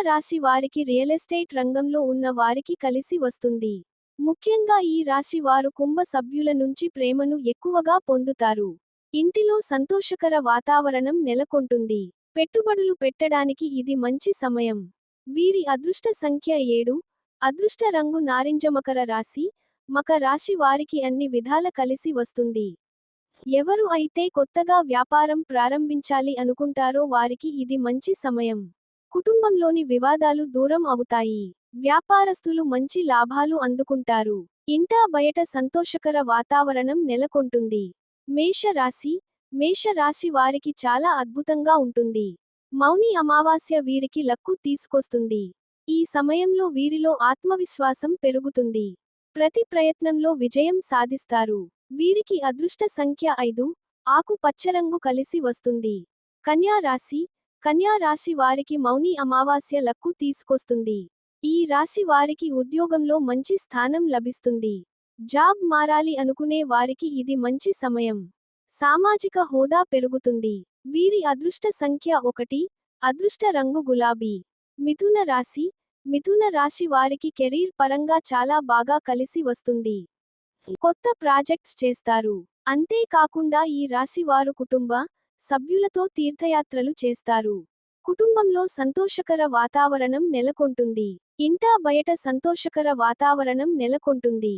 రాశి వారికి real estate రంగంలో ఉన్న వారికి కలిసి వస్తుంది. ముఖ్యంగా ఈ రాశి వారు కుంభ సభ్యుల నుంచి ప్రేమను ఎక్కువగా పొందుతారు. ఇంటిలో సంతోషకర వాతావరణం నెలకొంటుంది. పెట్టుబడులు పెట్టడానికి ఇది మంచి సమయం. వీరి అదృష్ట సంఖ్య ఏడు అదృష్ట రంగు నారింజ మకర రాశి మక రాశి వారికి అన్ని విధాల కలిసి వస్తుంది. ఎవరు అయితే కొత్తగా వ్యాపారం ప్రారంభించాలి అనుకుంటారో వారికి ఇది మంచి సమయం. కుటుంబంలోని వివాదాలు దూరం అవుతాయి. వ్యాపారస్తులు మంచి లాభాలు అందుకుంటారు. ఇంటా బయట సంతోషకర వాతావరణం నెలకొంటుంది. మేష రాశి మేష రాశి వారికి చాలా అద్భుతంగా ఉంటుంది. మౌని అమావాస్య వీరికి లక్కు తీసుకొస్తుంది. ఈ సమయంలో వీరిలో ఆత్మవిశ్వాసం పెరుగుతుంది. ప్రతి ప్రయత్నంలో విజయం సాధిస్తారు. వీరికి అదృష్ట సంఖ్య ఐదు ఆకు పచ్చరంగు కలిసి వస్తుంది. కన్యా రాశి కన్యా రాశి వారికి మౌని అమావాస్య లక్కు తీసుకొస్తుంది. ఈ రాశి వారికి ఉద్యోగంలో మంచి స్థానం లభిస్తుంది. జాబ్ మారాలి అనుకునే వారికి ఇది మంచి సమయం. సామాజిక హోదా పెరుగుతుంది. వీరి అదృష్ట సంఖ్య ఒకటి అదృష్ట రంగు గులాబీ. మిథున రాశి మిథున రాశి వారికి కెరీర్ పరంగా చాలా బాగా కలిసి వస్తుంది. కొత్త ప్రాజెక్ట్స్ చేస్తారు. అంతేకాకుండా ఈ రాశి వారు కుటుంబ సభ్యులతో తీర్థయాత్రలు చేస్తారు. కుటుంబంలో సంతోషకర వాతావరణం నెలకొంటుంది. ఇంటా బయట సంతోషకర వాతావరణం నెలకొంటుంది.